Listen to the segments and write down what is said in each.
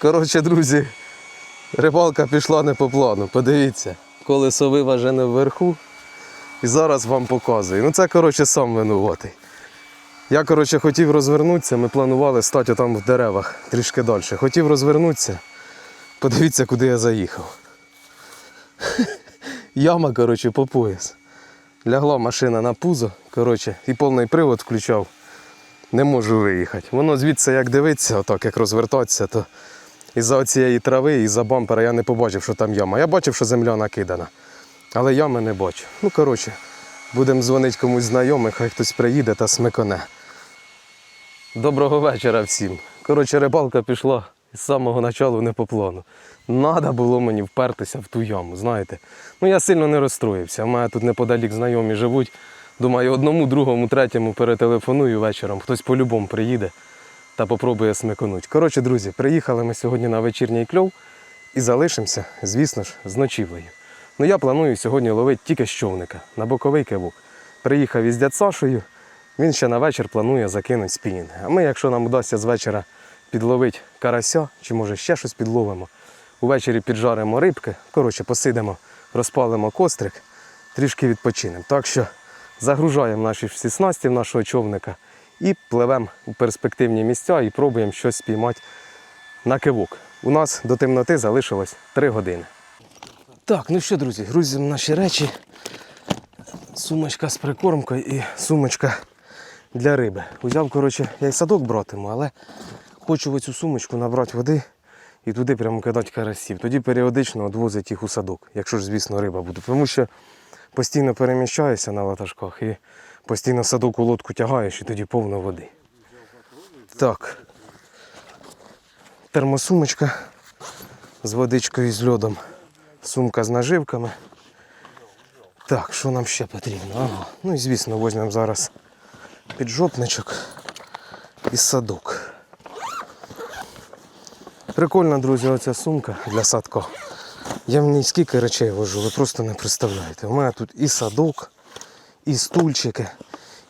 Коротше, друзі, рибалка пішла не по плану. Подивіться, колесо виважене вверху. І зараз вам показую. Ну це, коротше, сам винуватий. Я, коротше, хотів розвернутися, ми планували стати там в деревах трішки далі. Хотів розвернутися. Подивіться, куди я заїхав. Яма, коротше, по пояс. Лягла машина на пузо, коротше, і повний привод включав. Не можу виїхати. Воно звідси як дивиться, отак як розвертатися, то із-за цієї трави, із-за бампера я не побачив, що там яма. Я бачив, що земля накидана. Але ями не бачу. Ну, коротше, будемо дзвонити комусь знайомих, хай хтось приїде та смиконе. Доброго вечора всім. Коротше, рибалка пішла з самого початку не по плану. Надо було мені впертися в ту яму, знаєте. Ну я сильно не розстроївся. У мене тут неподалік знайомі живуть. Думаю, одному, другому, третьому перетелефоную вечором. Хтось по-любому приїде та попробує смиконуть. Коротше, друзі, приїхали ми сьогодні на вечірній кльов і залишимося, звісно ж, з ночівлею. Ну я планую сьогодні ловити тільки з човника на боковий кивок. Приїхав із дядь Сашою, він ще на вечір планує закинути спінінг. А ми, якщо нам вдасться з вечора підловити карася, чи може ще щось підловимо, увечері піджаримо рибки, коротше, посидимо, розпалимо кострик, трішки відпочинемо. Так що загружаємо наші всі снасті нашого човника і пливемо у перспективні місця і пробуємо щось спіймати на кивок. У нас до темноти залишилось 3 години. Так, ну що, друзі, грузимо наші речі. Сумочка з прикормкою і сумочка для риби. Узяв, коротше, я й садок братиму, але хочу в цю сумочку набрати води і туди прямо кидати карасів. Тоді періодично відвозити їх у садок, якщо ж, звісно, риба буде. Тому що постійно переміщаюся на ватажках і постійно садок у лодку тягаєш і тоді повно води. Так. Термосумочка з водичкою і з льодом. Сумка з наживками. Так, що нам ще потрібно? Ага. Ну і звісно, візьмемо зараз піджопничок і садок. Прикольна, друзі, оця сумка для садка. Я в ній скільки речей вожу, ви просто не представляєте. У мене тут і садок, і стульчики,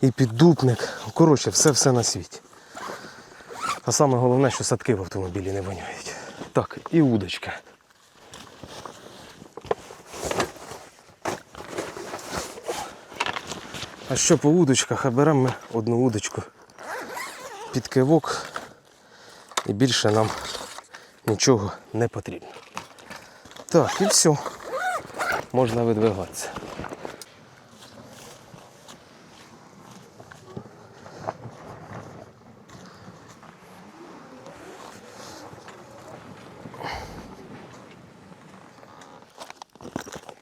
і піддупник. Коротше, все-все на світі. А саме головне, що садки в автомобілі не воняють. Так, і удочка. А що по удочках? А беремо ми одну удочку під кивок і більше нам нічого не потрібно. Так, і все. Можна видвигатися.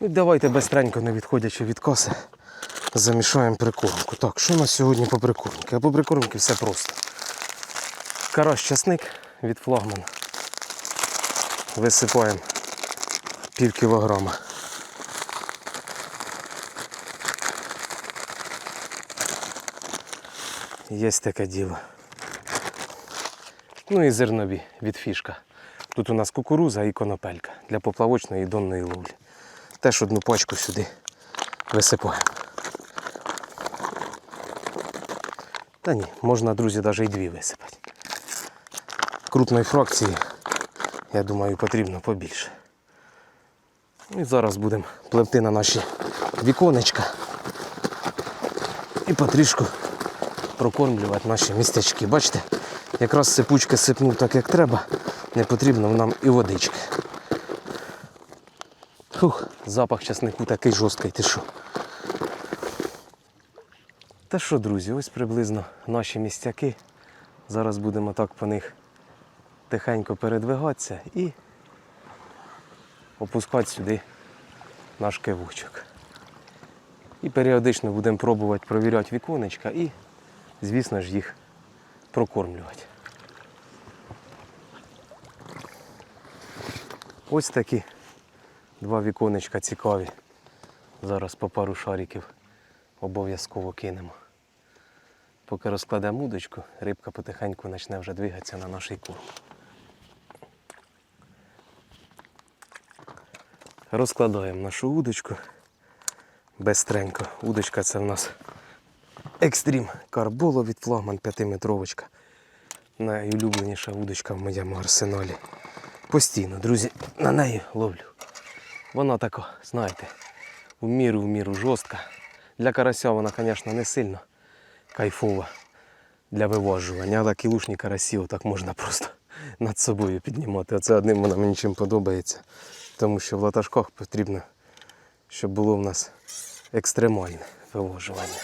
І давайте бистренько, не відходячи від коси, замішаємо прикормку. Так, що у нас сьогодні по прикормці? А по прикормці все просто. Карась часник від флагмана. Висипаємо пів кілограма. Є таке діло. Ну і зернові від фішка. Тут у нас кукуруза і конопелька для поплавочної і донної ловлі. Теж одну пачку сюди висипаємо. Та ні, можна, друзі, навіть і дві висипати. Крупної фракції, я думаю, потрібно побільше. Ну І зараз будемо пливти на наші віконечка і потрішку прокормлювати наші містечки. Бачите, якраз сипучки сипнув так, як треба, не потрібно нам і водички. Фух, запах часнику такий жорсткий, ти що. Та що, друзі, ось приблизно наші містяки. Зараз будемо так по них тихенько передвигатися і опускати сюди наш кивочок. І періодично будемо пробувати провіряти віконечка і, звісно ж, їх прокормлювати. Ось такі два віконечка цікаві. Зараз по пару шариків обов'язково кинемо. Поки розкладемо удочку, рибка потихеньку почне вже двигатися на наш корм. Розкладаємо нашу удочку бестренько. Удочка це в нас екстрім карболо від флагман 5-метровочка. Найулюбленіша удочка в моєму арсеналі. Постійно, друзі, на неї ловлю. Вона така, знаєте, в міру, в міру жорстка. Для карася вона, звісно, не сильно кайфова для виважування, але кілушні карасі отак можна просто над собою піднімати. Оце одним вона мені чим подобається. Тому що в латашках потрібно, щоб було в нас екстремальне виважування.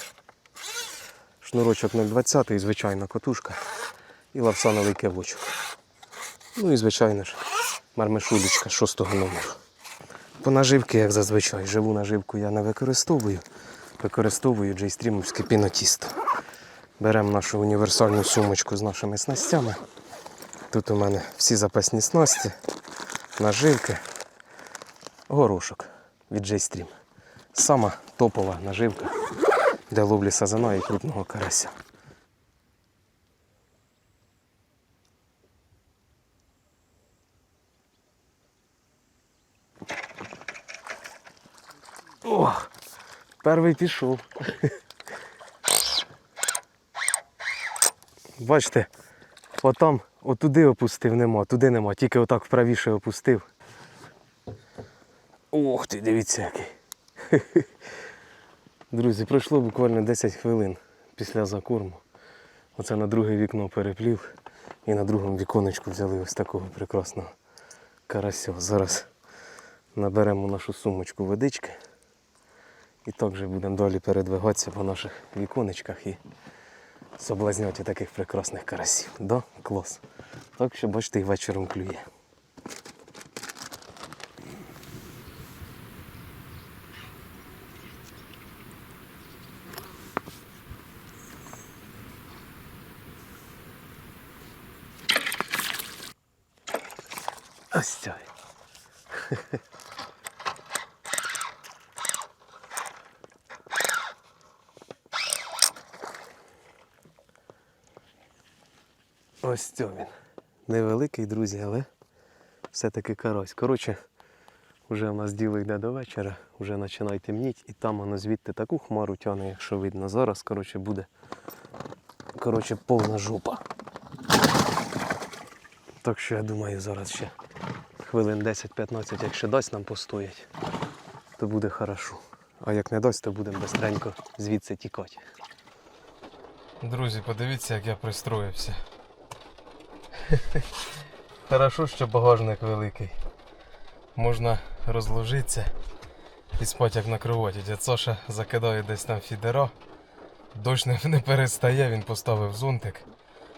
Шнурочок 0,20 і звичайна котушка і лавсановий кивочок. Ну і звичайно ж мармешулечка 6 номеру. По наживки, як зазвичай, живу наживку я не використовую. Використовую джейстрімовське пінотісто. Беремо нашу універсальну сумочку з нашими снастями. Тут у мене всі запасні снасті, наживки, горошок від J-Stream. Сама топова наживка для ловлі сазана і крупного карася. О, перший пішов. Бачите, отам, отуди опустив нема, туди нема, тільки отак вправіше опустив. Ох ти, дивіться який. Друзі, пройшло буквально 10 хвилин після закорму. Оце на друге вікно переплів і на другому віконечку взяли ось такого прекрасного карася. Зараз наберемо нашу сумочку водички і так же будемо далі передвигатися по наших віконечках і соблазняти таких прекрасних карасів. Да? Клас. Так що бачите, і вечором клює. Ось цей. Ось це він. Невеликий, друзі, але все-таки карась. Коротше, вже в нас діло йде до вечора, вже починає темніть, і там воно звідти таку хмару тягне, якщо видно. Зараз, коротше, буде коротше, повна жопа. Так що я думаю, зараз ще хвилин 10-15, якщо дасть нам постоять, то буде хорошо. А як не дасть, то будемо бистренько звідси тікати. Друзі, подивіться, як я пристроївся. Хорошо, що багажник великий. Можна розложитися і спати як на кроваті. Дядь Саша закидає десь там фідера. Дощ не, перестає, він поставив зонтик.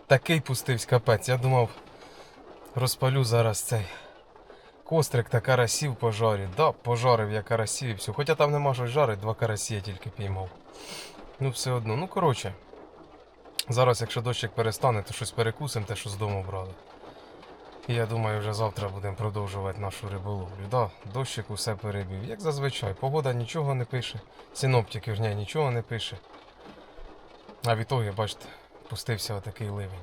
Такий пустився капець. Я думав, розпалю зараз цей кострик та карасів пожарю. Да, пожарив я карасів і все. Хоча там нема що жарити, два карасі я тільки піймав. Ну все одно. Ну коротше. Зараз, якщо дощик перестане, то щось перекусимо, те, що з дому брали. І я думаю, вже завтра будемо продовжувати нашу риболовлю. Да, дощик усе перебив. Як зазвичай, погода нічого не пише, синоптик вірня нічого не пише. А від того, бачите, пустився отакий ливень.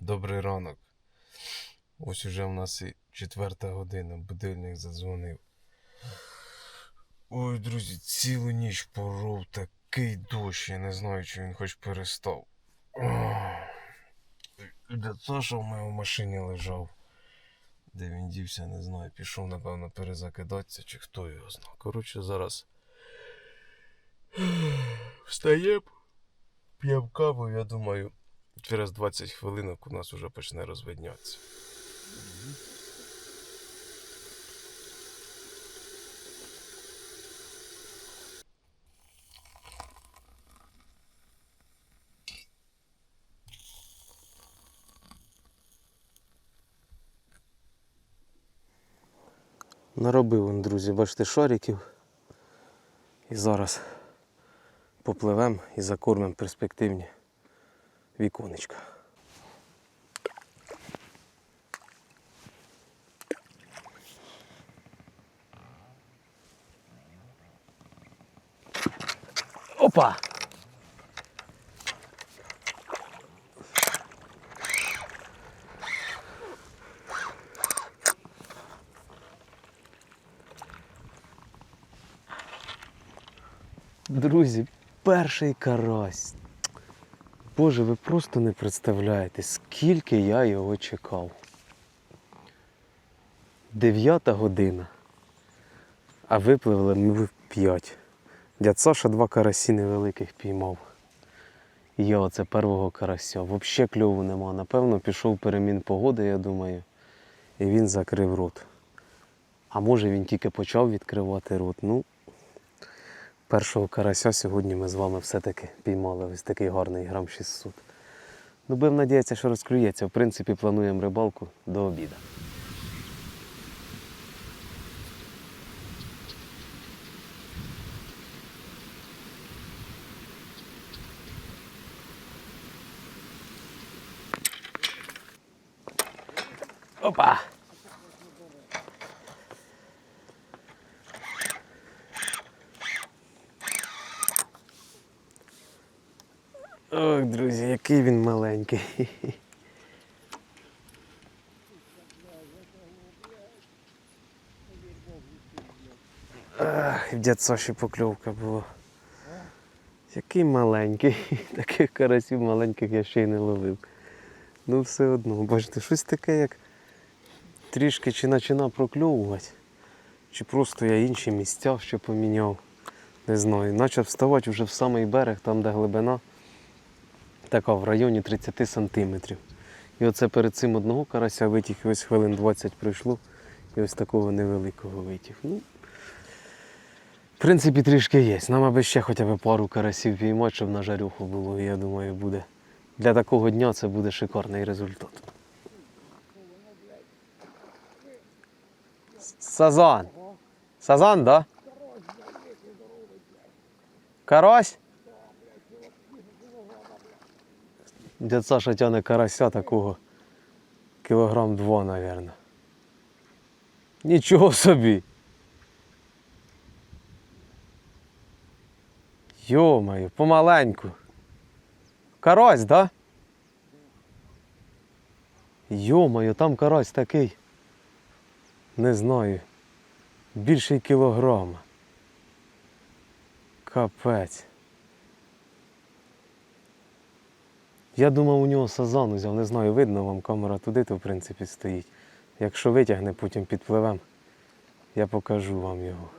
Добрий ранок. Ось уже в нас і четверта година, будильник задзвонив. Ой, друзі, цілу ніч поров такий дощ, я не знаю, чи він хоч перестав. Саша в мене в машині лежав. Де він дівся, не знаю. Пішов, напевно, перезакидатися, чи хто його знає. Коротше, зараз встаємо, п'ємо каву, я думаю, через 20 хвилинок у нас вже почне розвиднятися. Наробив він, друзі, бачите, шариків. І зараз попливемо і закормимо перспективні віконечка. Опа! Друзі, перший карась. Боже, ви просто не представляєте, скільки я його чекав. Дев'ята година. А випливли ми в п'ять. Дядь Саша два карасі невеликих піймав. Я оце первого карася. Взагалі кльову нема. Напевно, пішов перемін погоди, я думаю. І він закрив рот. А може він тільки почав відкривати рот. Ну, першого карася сьогодні ми з вами все-таки піймали. Ось такий гарний грам 600. Ну, будемо надіятися, що розклюється. В принципі, плануємо рибалку до обіду. Опа! Ох, друзі, який він маленький. Ах, в дядь Саші покльовка була. Який маленький. Таких карасів маленьких я ще й не ловив. Ну все одно, бачите, щось таке, як трішки чи почина прокльовувати, чи просто я інші місця ще поміняв. Не знаю. Почав вставати вже в самий берег, там де глибина, така в районі 30 сантиметрів. І оце перед цим одного карася витяг, і ось хвилин 20 пройшло, і ось такого невеликого витяг. Ну, в принципі, трішки є. Нам аби ще хоча б пару карасів піймати, щоб на жарюху було, я думаю, буде. Для такого дня це буде шикарний результат. Сазан. Сазан, да? Карась? Дядь Саша тягне карася такого кілограм два, мабуть. Нічого собі. Йо-моє, помаленьку. Карась, да? Йо-моє, там карась такий. Не знаю. Більше кілограма. Капець. Я думав, у нього сазан узяв, не знаю, видно вам камера туди, то в принципі стоїть. Якщо витягне, потім підпливем, я покажу вам його.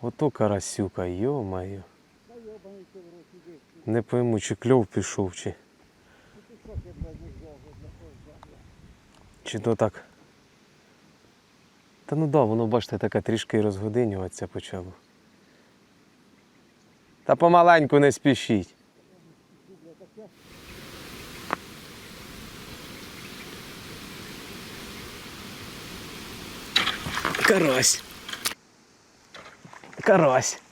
Ото карасюка, йо-моє. Не пойму, чи кльов пішов, чи. Чи то так. Та ну да, воно, бачите, таке трішки розгодинюватися почало. Та помаленьку не спішіть. Карась. Карась.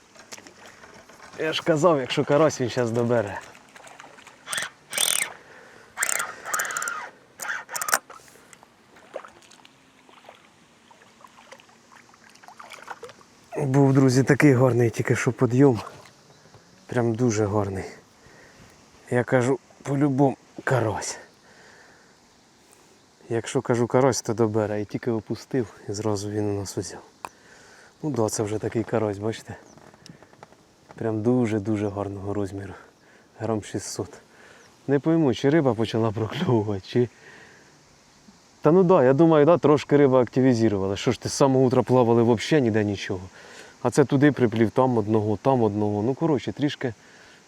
Я ж казав, якщо карась, він зараз добере. Друзі, такий гарний тільки що підйом. Прям дуже гарний. Я кажу, по-любому карась. Якщо кажу карась, то добере. І тільки опустив і зразу він у нас узяв. Ну да, це вже такий карась, бачите? Прям дуже-дуже гарного розміру. Грам 600. Не пойму, чи риба почала прокльовувати, чи. Та ну да, я думаю, да, трошки риба активізувала. Що ж ти з самого утра плавали взагалі ніде нічого. А це туди приплів, там одного, там одного. Ну, коротше, трішки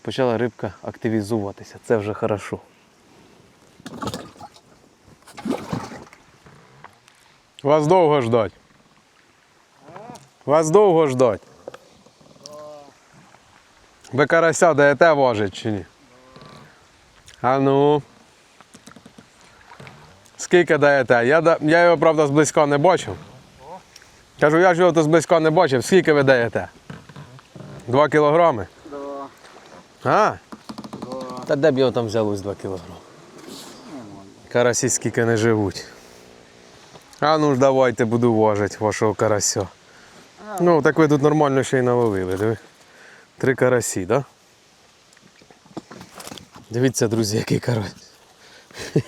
почала рибка активізуватися. Це вже хорошо. Вас довго ждать. Вас довго ждать. Ви карася даєте важить чи ні? А ну. Скільки даєте? Я, я його, правда, зблизька не бачив. Кажу, я ж його то зблизька не бачив. Скільки ви даєте? Два кілограми? Да, А? да. Та де б його там взялось 2 кілограми? Карасі скільки не живуть. А ну ж давайте буду важити вашого карася. Ну, так ви тут нормально ще й наловили, диви. Три карасі, так? Да? Дивіться, друзі, який карась.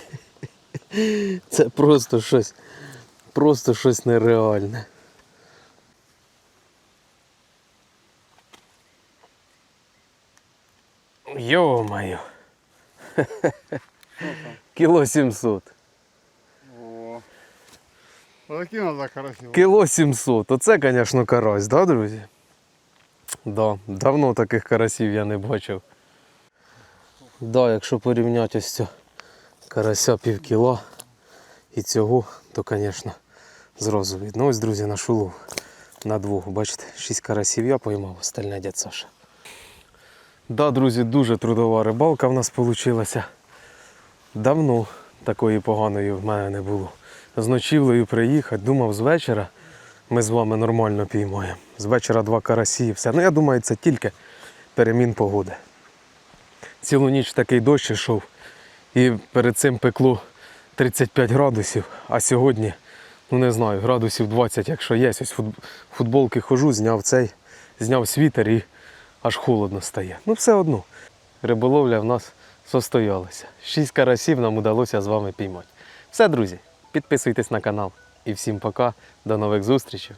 Це просто щось. Просто щось нереальне. Йо-моє. Кіло 700. О. Отакі. Кіло 700. Оце, звісно, карась, да, друзі? Да, давно таких карасів я не бачив. Да, якщо порівняти ось цього карася пів кіла і цього, то, звісно, зразу видно. Ось, друзі, наш улов на двох. Бачите, 6 карасів я поймав, остальне дядь Саша. Да, друзі, дуже трудова рибалка в нас вийшла. Давно такої поганої в мене не було. З ночівлею приїхати, думав з вечора ми з вами нормально піймаємо. З вечора два карасі і все. Ну я думаю, це тільки перемін погоди. Цілу ніч такий дощ йшов, і перед цим пекло 35 градусів, а сьогодні, ну не знаю, градусів 20, якщо є. Ось фут- футболки хожу, зняв цей, зняв світер і аж холодно стає. Ну все одно. Риболовля в нас состоялася. Шість карасів нам удалося з вами піймати. Все, друзі, підписуйтесь на канал. І всім пока, до нових зустрічей.